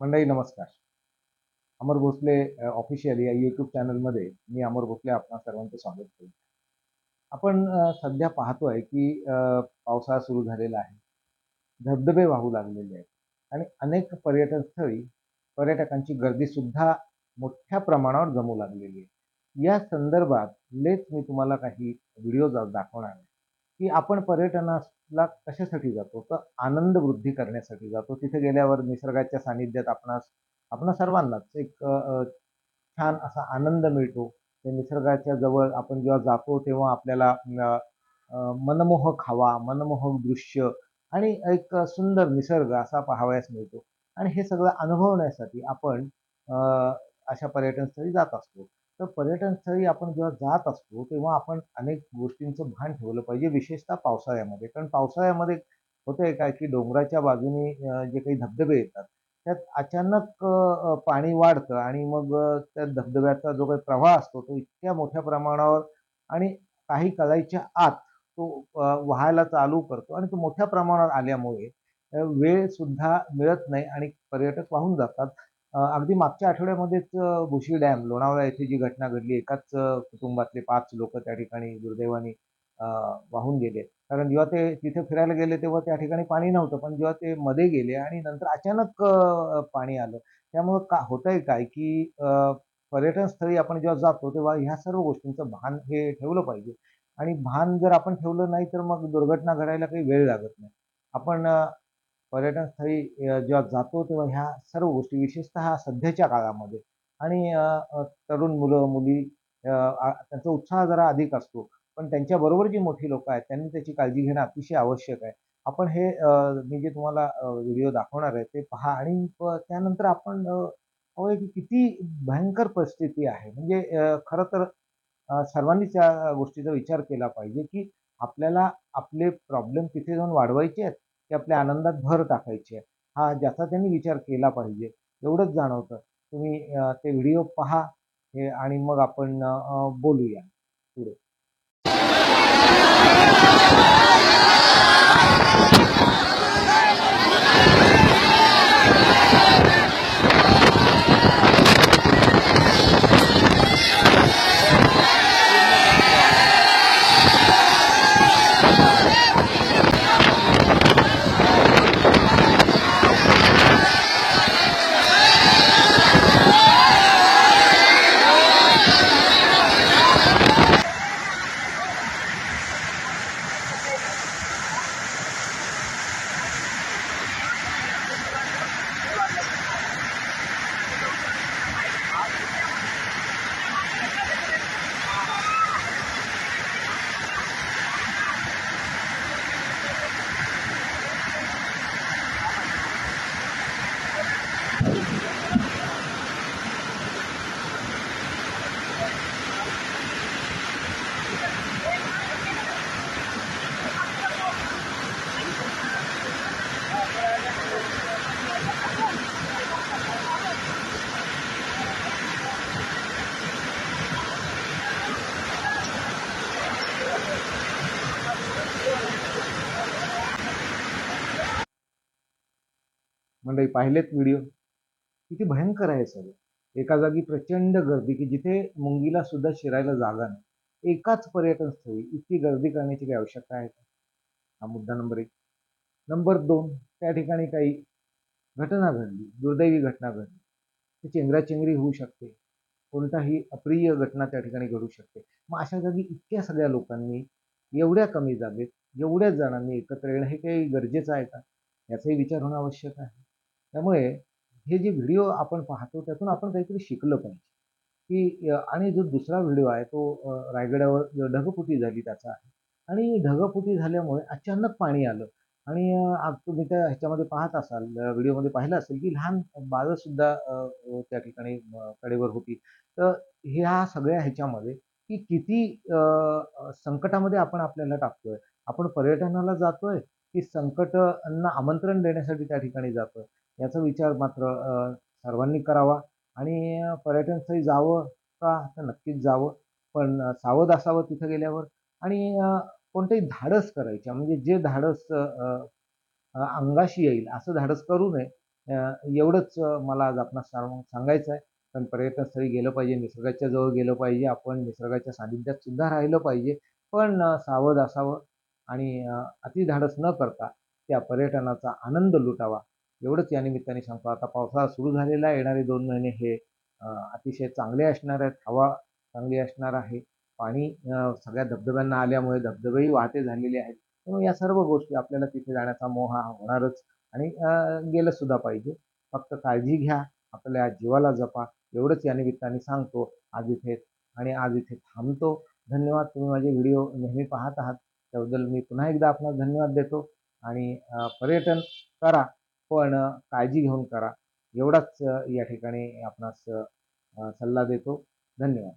मंडळी नमस्कार. अमर भोसले ऑफिशियल या यूट्यूब चॅनलमध्ये मी अमर भोसले आपणा सर्वांचं स्वागत करतो. आपण सध्या पाहतोय की पावसाळा सुरू झालेला आहे. धबधबे वाहू लागलेले आहेत. आणि अनेक पर्यटन स्थळी पर्यटकांची गर्दीसुद्धा मोठ्या प्रमाणावर जमू लागलेली आहे. या संदर्भात लेच मी तुम्हाला काही व्हिडिओ दाखवणार आहे. की आपण पर्यटनाला कशासाठी जातो? तर आनंद वृद्धी करण्यासाठी जातो. तिथे गेल्यावर निसर्गाच्या सानिध्यात आपणास आपणा सर्वांनाच एक छान असा आनंद मिळतो. ते निसर्गाच्या जवळ आपण जेव्हा जातो तेव्हा आपल्याला मनमोहक हवा मनमोहक दृश्य आणि एक सुंदर निसर्ग असा पाहावयास मिळतो. आणि हे सगळं अनुभवण्यासाठी आपण अशा पर्यटनस्थळी जात असतो. तर पर्यटनस्थळी आपण जेव्हा जात असतो तेव्हा आपण अनेक गोष्टींचं भान ठेवलं पाहिजे विशेषतः पावसाळ्यामध्ये कारण पावसाळ्यामध्ये होतंय काय की डोंगराच्या बाजूने जे काही धबधबे येतात त्यात अचानक पाणी वाढतं आणि मग त्या धबधब्याचा जो काही प्रवाह असतो तो इतक्या मोठ्या प्रमाणावर आणि काही कळायच्या आत तो व्हायला वाहायला चालू करतो आणि तो मोठ्या प्रमाणावर आल्यामुळे वेळसुद्धा वेळ सुद्धा मिळत नाही आणि पर्यटक वाहून जातात. अगदी मागच्या आठवड्यामध्येच भुशी डॅम लोणावळा येथे जी घटना घडली एकाच कुटुंबातले पाच लोक त्या ठिकाणी दुर्दैवाने वाहून गेले. कारण जेव्हा ते तिथे फिरायला गेले तेव्हा त्या ठिकाणी पाणी नव्हतं. पण जेव्हा ते मध्ये गेले आणि नंतर अचानक पाणी आलं. त्यामुळं का होतंय काय की पर्यटन स्थळी आपण जेव्हा जातो तेव्हा ह्या सर्व गोष्टींचं भान हे ठेवलं पाहिजे आणि भान जर आपण ठेवलं नाही तर मग दुर्घटना घडायला काही वेळ लागत नाही. आपण पर्यटनस्थळी जेव्हा जातो तेव्हा ह्या सर्व गोष्टी विशेषतः सध्याच्या काळामध्ये आणि तरुण मुलं-मुली त्यांचा उत्साह जरा अधिक असतो. पण त्यांच्याबरोबर जी मोठी लोकं आहेत त्यांनी त्याची काळजी घेणं अतिशय आवश्यक आहे. आपण हे मी जे तुम्हाला व्हिडिओ दाखवणार आहे ते पहा आणि प त्यानंतर आपण हवं की किती भयंकर परिस्थिती आहे. म्हणजे खरं तर सर्वांनीच या गोष्टीचा विचार केला पाहिजे की आपल्याला आपले प्रॉब्लेम तिथे जाऊन वाढवायचे आहेत की आपल्या आनंदात भर टाकायची आहे. हा ज्याचा त्यांनी विचार केला पाहिजे. एवढंच जाणवतं. तुम्ही ते व्हिडिओ पहा हे आणि मग आपण बोलूया पुढे. मंडळी पाहिलेत व्हिडिओ? किती भयंकर आहे सगळं. एका जागी प्रचंड गर्दी की जिथे मुंगीला सुद्धा शिरायला जागा नाही. एकाच पर्यटन स्थळी इतकी गर्दी करण्याची काही आवश्यकता आहे का? हा मुद्दा नंबर एक नंबर दोन त्या ठिकाणी काही घटना घडली, दुर्दैवी घटना घडली. ती चेंगराचेंगरी होऊ शकते. कोणताही अप्रिय घटना त्या ठिकाणी घडू शकते. मग अशा जागी इतक्या सगळ्या लोकांनी एवढ्या कमी जागेत एवढ्याच जणांनी एकत्र येणं हे काही गरजेचं आहे का? याचाही विचार होणं आवश्यक आहे. त्यामुळे हे जे व्हिडिओ आपण पाहतो त्यातून आपण काहीतरी शिकलं पाहिजे, की आणि जो दुसरा व्हिडिओ आहे तो रायगडावर ढगफुटी झाली त्याचा आहे आणि ढगफुटी झाल्यामुळे अचानक पाणी आलं आणि तुम्ही त्या ह्याच्यामध्ये पाहत असाल व्हिडिओमध्ये पाहिलं असेल, की लहान बाळंसुद्धा त्या ठिकाणी कडेवर होती. तर ह्या सगळ्या ह्याच्यामध्ये की किती संकटामध्ये आपण आपल्याला टाकतोय. आपण पर्यटनाला जातोय, की संकटांना आमंत्रण देण्यासाठी त्या ठिकाणी जातोय. याचा विचार मात्र सर्वांनी करावा आणि पर्यटनस्थळी जावं का? तर नक्कीच जावं. पण सावध असावं तिथं गेल्यावर आणि कोणतंही धाडस करायच्या म्हणजे जे धाडस अंगाशी येईल असं धाडस करू नये. एवढंच मला आज आपण सांग सांगायचं आहे. पण पर्यटनस्थळी गेलं पाहिजे, निसर्गाच्या जवळ गेलं पाहिजे, आपण निसर्गाच्या सानिध्यात सुद्धा राहिलं पाहिजे. पण सावध असावं आणि अति अतिधाडस न करता त्या पर्यटनाचा आनंद लुटावा. एवढंच या निमित्ताने सांगतो. आता पावसाळा सुरू झालेला येणारे दोन महिने हे अतिशय चांगले असणार आहेत. हवा चांगली असणार आहे. पाणी सगळ्या धबधब्यांना आल्यामुळे धबधबेही वाहते झालेले आहेत. त्यामुळे या सर्व गोष्टी आपल्याला तिथे जाण्याचा मोह हा होणारच आणि गेलं सुद्धा पाहिजे. फक्त काळजी घ्या, आपल्या जीवाला जपा. एवढंच या निमित्ताने सांगतो. आज इथे आणि आज इथे थांबतो. धन्यवाद. तुम्ही माझे व्हिडिओ नेहमी पाहत आहात. त्याबद्दल मी पुन्हा एकदा आपणास धन्यवाद देतो आणि पर्यटन करा, पण काळजी घेऊन करा. एवढाच या ठिकाणी आपणास सल्ला देतो. धन्यवाद.